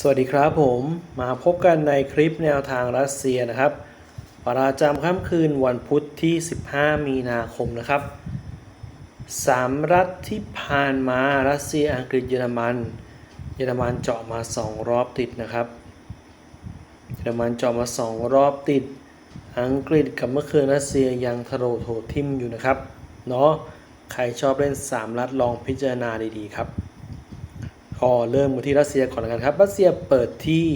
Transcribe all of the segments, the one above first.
สวัสดีครับผมมาพบกันในคลิปแนวทางรัสเซียนะครับประจำค่ำคืนวันพุธที่ 15 มีนาคมนะครับสามรัฐที่ผ่านมารัสเซียอังกฤษเยอรมัน เยอรมันเจาะมา 2 รอบติดนะครับ เยอรมันเจาะมา 2 รอบติด อังกฤษกับเมื่อคืนรัสเซียยังทะโรโถทิมอยู่นะครับเนาะใครชอบเล่น 3 รัฐลองพิจารณาดีๆครับ ก็เริ่มมาที่รัสเซียก่อนแล้กันครับ รัสเซียเปิดที่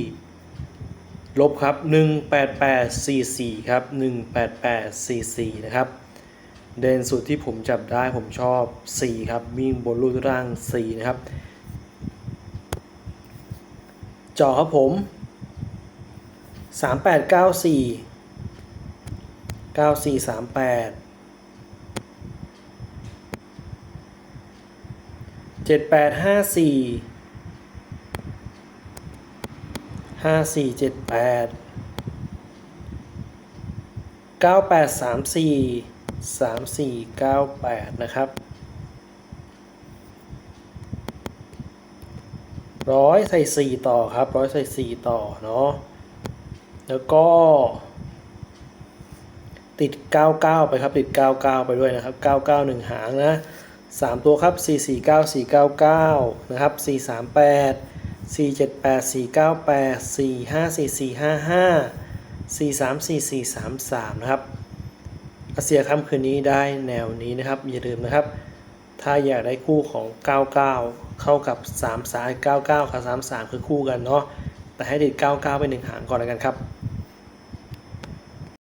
ลบครับ 18844 ครับ 18844 นะครับ เด่นสุดที่ผมจับได้ผมชอบ 4 ครับ วิ่งบนรูปร่าง 4 นะครับจ่อครับผม 3894 9438 7854 ห้าสี่เจ็ดแปดเก้าแปดสามสี่สามสี่เก้าแปดนะครับร้อยใส่สี่ต่อครับร้อยใส่สี่ต่อเนาะแล้วก็ ติด 99 ไปครับติด 99 ไปด้วยนะครับ 99 1 หางนะ 3 ตัวครับ 449 499 นะครับ 438 478 498 454 455 434 433 นะครับอาเซียค่ำคืนนี้ได้แนวนี้นะครับ อย่าลืมนะครับ ถ้าอยากได้คู่ของ 99 เข้ากับ3สาย99 กับ 33 คือคู่กันเนาะแต่ให้ติด 99 ไป1หางก่อนแล้วกันครับ